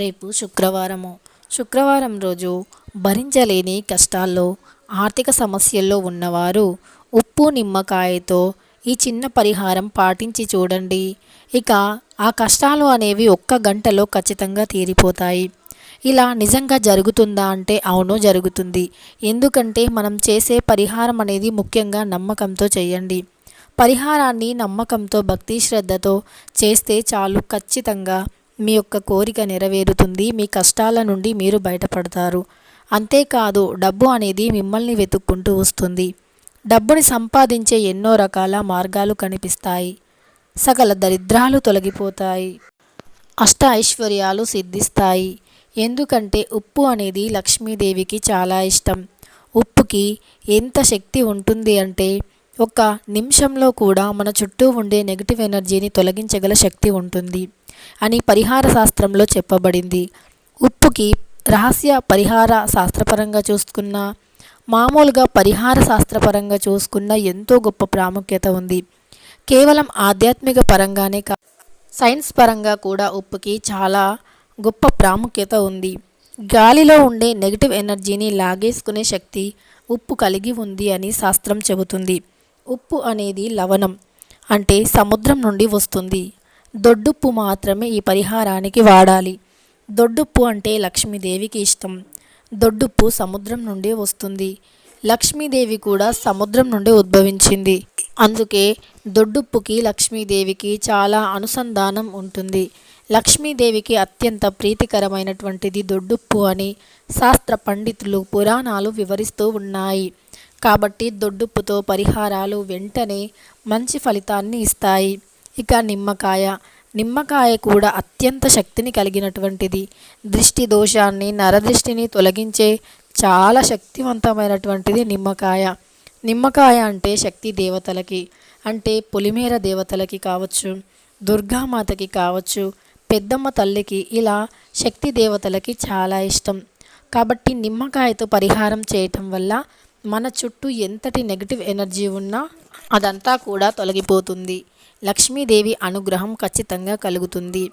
రేపు శుక్రవారము. శుక్రవారం రోజు భరించలేని కష్టాల్లో ఆర్థిక సమస్యల్లో ఉన్నవారు ఉప్పు నిమ్మకాయతో ఈ చిన్న పరిహారం పాటించి చూడండి. ఇక ఆ కష్టాలు అనేవి ఒక్క గంటలో ఖచ్చితంగా తీరిపోతాయి. ఇలా నిజంగా జరుగుతుందా అంటే అవును జరుగుతుంది. ఎందుకంటే మనం చేసే పరిహారం అనేది ముఖ్యంగా నమ్మకంతో చేయండి. పరిహారాన్ని నమ్మకంతో భక్తి శ్రద్ధతో చేస్తే చాలు ఖచ్చితంగా. మీ యొక్క కోరిక నెరవేరుతుంది మీ కష్టాల నుండి మీరు బయటపడతారు. అంతేకాదు డబ్బు అనేది మిమ్మల్ని వెతుక్కుంటూ వస్తుంది. డబ్బుని సంపాదించే ఎన్నో రకాల మార్గాలు కనిపిస్తాయి. సకల దరిద్రాలు తొలగిపోతాయి. అష్ట ఐశ్వర్యాలు సిద్ధిస్తాయి. ఎందుకంటే ఉప్పు అనేది లక్ష్మీదేవికి చాలా ఇష్టం. ఉప్పుకి ఎంత శక్తి ఉంటుంది అంటే ఒక నిమిషంలో కూడా మన చుట్టూ ఉండే నెగిటివ్ ఎనర్జీని తొలగించగల శక్తి ఉంటుంది. అని పరిహార శాస్త్రంలో చెప్పబడింది. ఉప్పుకి రహస్య పరిహార శాస్త్రపరంగా చూసుకున్న మామూలుగా పరిహార శాస్త్రపరంగా చూసుకున్న ఎంతో గొప్ప ప్రాముఖ్యత ఉంది. కేవలం ఆధ్యాత్మిక పరంగానే కా సైన్స్ పరంగా కూడా ఉప్పుకి చాలా గొప్ప ప్రాముఖ్యత ఉంది. గాలిలో ఉండే నెగిటివ్ ఎనర్జీని లాగేసుకునే శక్తి ఉప్పు కలిగి ఉంది అని శాస్త్రం చెబుతుంది. ఉప్పు అనేది లవణం అంటే సముద్రం నుండి వస్తుంది. దొడ్డుప్పు మాత్రమే ఈ పరిహారానికి వాడాలి. దొడ్డుప్పు అంటే లక్ష్మీదేవికి ఇష్టం. దొడ్డుప్పు సముద్రం నుండి వస్తుంది. లక్ష్మీదేవి కూడా సముద్రం నుండి ఉద్భవించింది. అందుకే దొడ్డుప్పుకి లక్ష్మీదేవికి చాలా అనుసంధానం ఉంటుంది. లక్ష్మీదేవికి అత్యంత ప్రీతికరమైనటువంటిది దొడ్డుప్పు అని శాస్త్ర పండితులు పురాణాలు వివరిస్తూ ఉన్నాయి. కాబట్టి దొడ్డుప్పుతో పరిహారాలు వెంటనే మంచి ఫలితాన్ని ఇస్తాయి. ఇక నిమ్మకాయ. నిమ్మకాయ కూడా అత్యంత శక్తిని కలిగినటువంటిది. దృష్టి దోషాన్ని నరదృష్టిని తొలగించే చాలా శక్తివంతమైనటువంటిది నిమ్మకాయ. నిమ్మకాయ అంటే శక్తి దేవతలకి అంటే పొలిమేర దేవతలకి కావచ్చు దుర్గామాతకి కావచ్చు పెద్దమ్మ తల్లికి ఇలా శక్తి దేవతలకి చాలా ఇష్టం. కాబట్టి నిమ్మకాయతో పరిహారం చేయటం వల్ల మన చుట్టూ ఎంతటి నెగిటివ్ ఎనర్జీ ఉన్నా అదంతా కూడా తొలగిపోతుంది. లక్ష్మీదేవి అనుగ్రహం ఖచ్చితంగా కలుగుతుంది.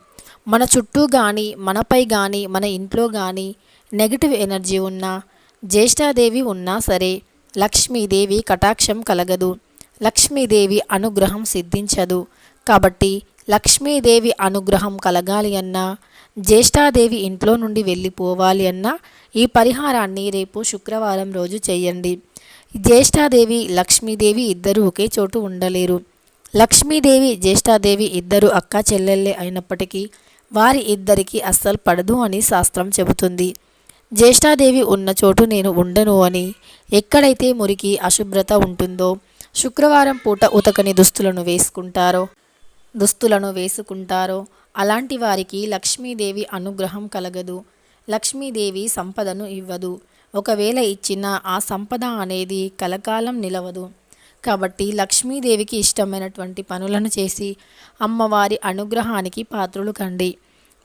మన చుట్టూ కానీ మనపై కానీ మన ఇంట్లో కానీ నెగిటివ్ ఎనర్జీ ఉన్నా జ్యేష్ఠాదేవి ఉన్నా సరే లక్ష్మీదేవి కటాక్షం కలగదు. లక్ష్మీదేవి అనుగ్రహం సిద్ధించదు. కాబట్టి లక్ష్మీదేవి అనుగ్రహం కలగాలి అన్నా జ్యేష్ఠాదేవి ఇంట్లో నుండి వెళ్ళిపోవాలి అన్నా ఈ పరిహారాన్ని రేపు శుక్రవారం రోజు చేయండి. జ్యేష్ఠాదేవి లక్ష్మీదేవి ఇద్దరు ఒకే చోటు ఉండలేరు. లక్ష్మీదేవి జ్యేష్ఠాదేవి ఇద్దరు అక్క చెల్లెళ్ళే అయినప్పటికీ వారి ఇద్దరికి అస్సలు పడదు అని శాస్త్రం చెబుతుంది. జ్యేష్ఠాదేవి ఉన్న చోటు నేను ఉండను అని ఎక్కడైతే మురికి అశుభ్రత ఉంటుందో శుక్రవారం పూట ఉతకని దుస్తులను వేసుకుంటారో దుస్తులను వేసుకుంటారో అలాంటి వారికి లక్ష్మీదేవి అనుగ్రహం కలగదు. లక్ష్మీదేవి సంపదను ఇవ్వదు. ఒకవేళ ఇచ్చిన ఆ సంపద అనేది కలకాలం నిలవదు. కాబట్టి లక్ష్మీదేవికి ఇష్టమైనటువంటి పనులను చేసి అమ్మవారి అనుగ్రహానికి పాత్రులు కండి.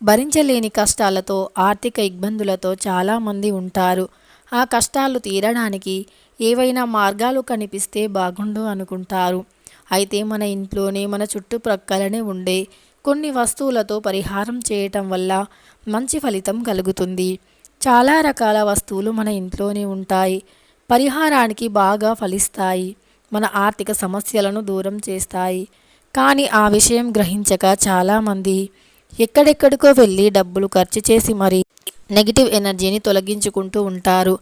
భరించలేని కష్టాలతో ఆర్థిక ఇబ్బందులతో చాలామంది ఉంటారు. ఆ కష్టాలు తీరడానికి ఏవైనా మార్గాలు కనిపిస్తే బాగుండు అనుకుంటారు. అయితే మన ఇంట్లోనే మన చుట్టుప్రక్కలనే ఉండే కొన్ని వస్తువులతో పరిహారం చేయటం వల్ల మంచి ఫలితం కలుగుతుంది. చాలా రకాల వస్తువులు మన ఇంట్లోనే ఉంటాయి. పరిహారానికి బాగా ఫలిస్తాయి. మన ఆర్థిక సమస్యలను దూరం చేస్తాయి. కానీ ఆ విషయం గ్రహించక చాలామంది ఎక్కడెక్కడికో వెళ్ళి డబ్బులు ఖర్చు చేసి మరి నెగిటివ్ ఎనర్జీని తొలగించుకుంటూ ఉంటారు.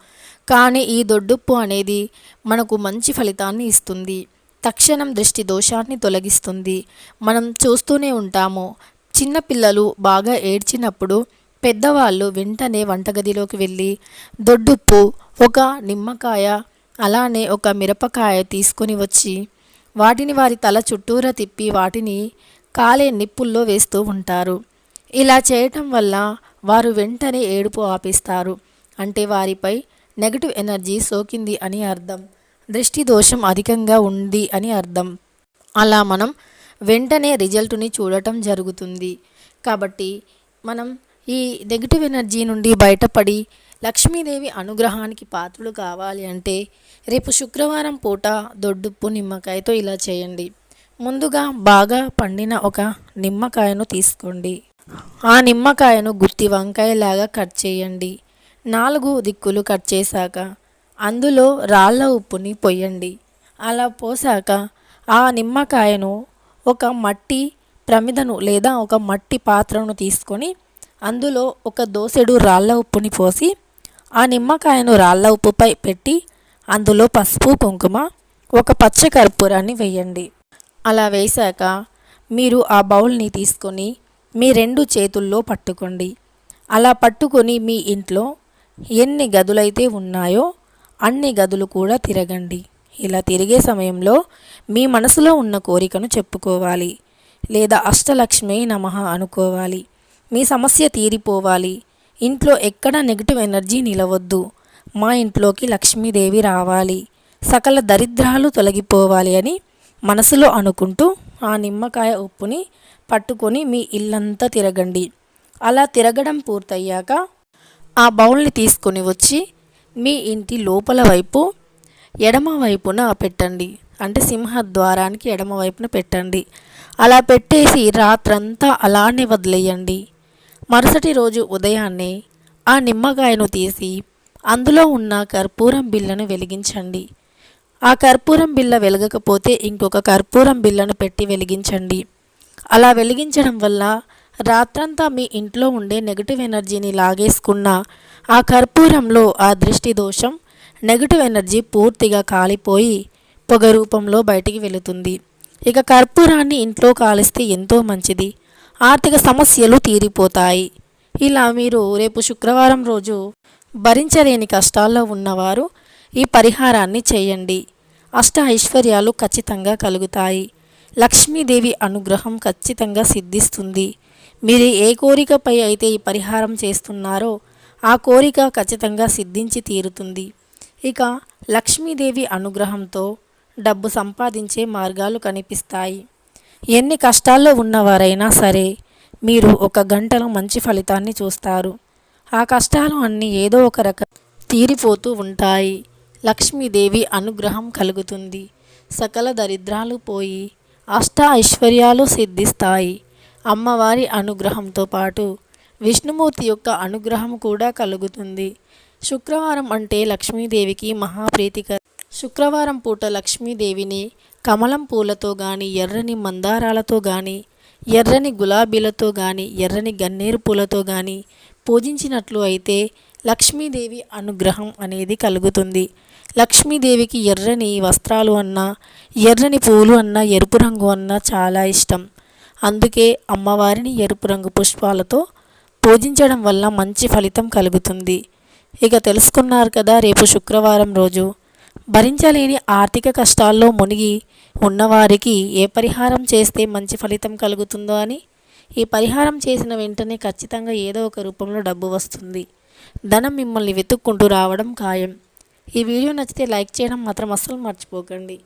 కానీ ఈ దొడ్డుప్పు అనేది మనకు మంచి ఫలితాన్ని ఇస్తుంది. తక్షణం దృష్టి దోషాన్ని తొలగిస్తుంది. మనం చూస్తూనే ఉంటాము. చిన్నపిల్లలు బాగా ఏడ్చినప్పుడు పెద్దవాళ్ళు వెంటనే వంటగదిలోకి వెళ్ళి దొడ్డుప్పు ఒక నిమ్మకాయ అలానే ఒక మిరపకాయ తీసుకొని వచ్చి వాటిని వారి తల చుట్టూరా తిప్పి వాటిని కాలే నిప్పుల్లో వేస్తూ ఉంటారు. ఇలా చేయటం వల్ల వారు వెంటనే ఏడుపు ఆపిస్తారు. అంటే వారిపై నెగటివ్ ఎనర్జీ సోకింది అని అర్థం. దృష్టి దోషం అధికంగా ఉంది అని అర్థం. అలా మనం వెంటనే రిజల్ట్ని చూడటం జరుగుతుంది. కాబట్టి మనం ఈ నెగిటివ్ ఎనర్జీ నుండి బయటపడి లక్ష్మీదేవి అనుగ్రహానికి పాత్రలు కావాలి అంటే రేపు శుక్రవారం పూట దొడ్డుప్పు నిమ్మకాయతో ఇలా చేయండి. ముందుగా బాగా పండిన ఒక నిమ్మకాయను తీసుకోండి. ఆ నిమ్మకాయను గుత్తి వంకాయలాగా కట్ చేయండి. నాలుగు దిక్కులు కట్ చేశాక అందులో రాళ్ళ ఉప్పుని పొయ్యండి అలా పోసాక ఆ నిమ్మకాయను ఒక మట్టి ప్రమిదను లేదా ఒక మట్టి పాత్రను తీసుకొని అందులో ఒక దోసెడు రాళ్ళ ఉప్పుని పోసి ఆ నిమ్మకాయను రాళ్ళ ఉప్పుపై పెట్టి అందులో పసుపు కుంకుమ ఒక పచ్చ కర్పూరాన్ని వేయండి. అలా వేశాక మీరు ఆ బౌల్ని తీసుకొని మీ రెండు చేతుల్లో పట్టుకోండి. అలా పట్టుకొని మీ ఇంట్లో ఎన్ని గదులైతే ఉన్నాయో అన్ని గదులు కూడా తిరగండి. ఇలా తిరిగే సమయంలో మీ మనసులో ఉన్న కోరికను చెప్పుకోవాలి. లేదా అష్టలక్ష్మి నమః అనుకోవాలి. మీ సమస్య తీరిపోవాలి. ఇంట్లో ఎక్కడ నెగిటివ్ ఎనర్జీ నిలవద్దు. మా ఇంట్లోకి లక్ష్మీదేవి రావాలి. సకల దరిద్రాలు తొలగిపోవాలి అని మనసులో అనుకుంటూ ఆ నిమ్మకాయ ఉప్పుని పట్టుకొని మీ ఇల్లంతా తిరగండి. అలా తిరగడం పూర్తయ్యాక ఆ బౌల్ని తీసుకొని వచ్చి మీ ఇంటి లోపల వైపు ఎడమ వైపున పెట్టండి. అంటే సింహద్వారానికి ఎడమ వైపున పెట్టండి. అలా పెట్టేసి రాత్రంతా అలానే వదిలేయండి. మరుసటి రోజు ఉదయాన్నే ఆ నిమ్మకాయను తీసి అందులో ఉన్న కర్పూరం బిళ్ళను వెలిగించండి. ఆ కర్పూరం బిళ్ళ వెలగకపోతే ఇంకొక కర్పూరం బిళ్ళను పెట్టి వెలిగించండి. అలా వెలిగించడం వల్ల రాత్రంతా మీ ఇంట్లో ఉండే నెగిటివ్ ఎనర్జీని లాగేసుకున్న ఆ కర్పూరంలో ఆ దృష్టి దోషం నెగిటివ్ ఎనర్జీ పూర్తిగా కాలిపోయి పొగ రూపంలో బయటికి వెళుతుంది. ఇక కర్పూరాన్ని ఇంట్లో కాలిస్తే ఎంతో మంచిది. ఆర్థిక సమస్యలు తీరిపోతాయి. ఇలా మీరు రేపు శుక్రవారం రోజు భరించలేని కష్టాల్లో ఉన్నవారు ఈ పరిహారాన్ని చేయండి. అష్ట ఐశ్వర్యాలు ఖచ్చితంగా కలుగుతాయి. లక్ష్మీదేవి అనుగ్రహం ఖచ్చితంగా సిద్ధిస్తుంది. మీరు ఏ కోరికపై అయితే ఈ పరిహారం చేస్తున్నారో ఆ కోరిక ఖచ్చితంగా సిద్ధించి తీరుతుంది. ఇక లక్ష్మీదేవి అనుగ్రహంతో డబ్బు సంపాదించే మార్గాలు కనిపిస్తాయి. ఎన్ని కష్టాల్లో ఉన్నవారైనా సరే మీరు ఒక గంటలో మంచి ఫలితాన్ని చూస్తారు. ఆ కష్టాలు అన్నీ ఏదో ఒక రకం తీరిపోతూ ఉంటాయి. లక్ష్మీదేవి అనుగ్రహం కలుగుతుంది. సకల దరిద్రాలు పోయి అష్ట ఐశ్వర్యాలు సిద్ధిస్తాయి. అమ్మవారి అనుగ్రహంతో పాటు విష్ణుమూర్తి యొక్క అనుగ్రహం కూడా కలుగుతుంది. శుక్రవారం అంటే లక్ష్మీదేవికి మహాప్రీతికర శుక్రవారం పూట లక్ష్మీదేవిని కమలం పూలతో కానీ ఎర్రని మందారాలతో కానీ ఎర్రని గులాబీలతో గాని ఎర్రని గన్నేరు పూలతో కానీ పూజించినట్లు అయితే లక్ష్మీదేవి అనుగ్రహం అనేది కలుగుతుంది. లక్ష్మీదేవికి ఎర్రని వస్త్రాలు అన్నా ఎర్రని పూలు అన్నా ఎరుపు రంగు అన్నా చాలా ఇష్టం. అందుకే అమ్మవారిని ఎరుపు రంగు పుష్పాలతో పూజించడం వల్ల మంచి ఫలితం కలుగుతుంది. ఇక తెలుసుకున్నారు కదా రేపు శుక్రవారం రోజు భరించలేని ఆర్థిక కష్టాల్లో మునిగి ఉన్నవారికి ఏ పరిహారం చేస్తే మంచి ఫలితం కలుగుతుందో అని ఈ పరిహారం చేసిన వెంటనే ఖచ్చితంగా ఏదో ఒక రూపంలో డబ్బు వస్తుంది. ధనం మిమ్మల్ని వెతుక్కుంటూ రావడం ఖాయం. ఈ వీడియో నచ్చితే లైక్ చేయడం మాత్రం అస్సలు మర్చిపోకండి.